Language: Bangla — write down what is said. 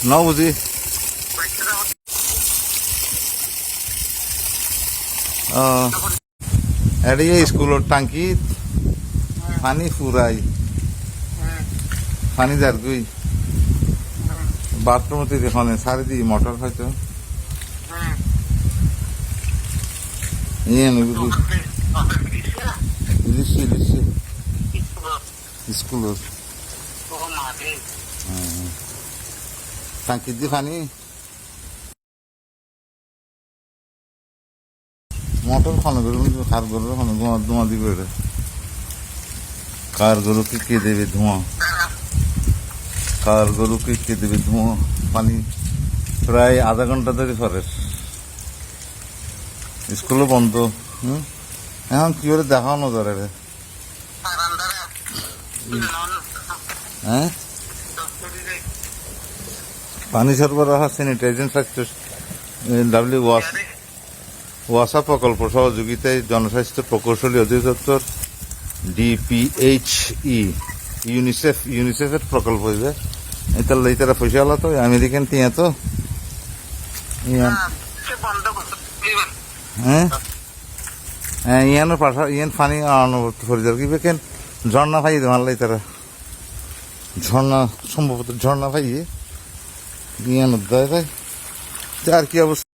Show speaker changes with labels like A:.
A: ন বুঝি ও এটি স্কুলের টাঙ্কি পানি ফুরাই পানি যার গুই বাথরুমতে দেখনে সারি দি মোটর হয়তো ইয়ে লিসি স্কুলের টাঙ্কি দি পানি মোটর খনে গরু কার গরু খনে ধোঁয়া ধোঁয়া দিবে এটা কার গরুকে কে দেবে ধোঁয়া? কার গরুকে কে দেবে ধোঁয়া? পানি প্রায় আধা ঘণ্টা ধরে সরে স্কুলও বন্ধ হুম? এখন কি করে দেখানো ধরে রে? হ্যাঁ? পানি সরবরাহ স্যানিটাইজেশন ফ্যাক্টর ডাব্লিউ ওয়াশ ওয়াসা প্রকল্প সহযোগিতায় জনস্বাস্থ্য প্রকৌশলী অধিদপ্তর ডিপিএইচই ইউনিসেফ ইউনিসেফের প্রকল্প হইবে এটার লাই তারা পয়সা আলা তো আমেরিকান তিয়া তো। হ্যাঁ হ্যাঁ? ইয়ানোর পাঠা ইয়ান ফানি আনো ফরিদার কি বেকেন? ঝর্ণা ভাই দেওয়ার লাই তারা। ঝর্ণা সম্ভবত ঝর্ণা ভাই ইয়ানোর দেয় তাই আর কি অবস্থা?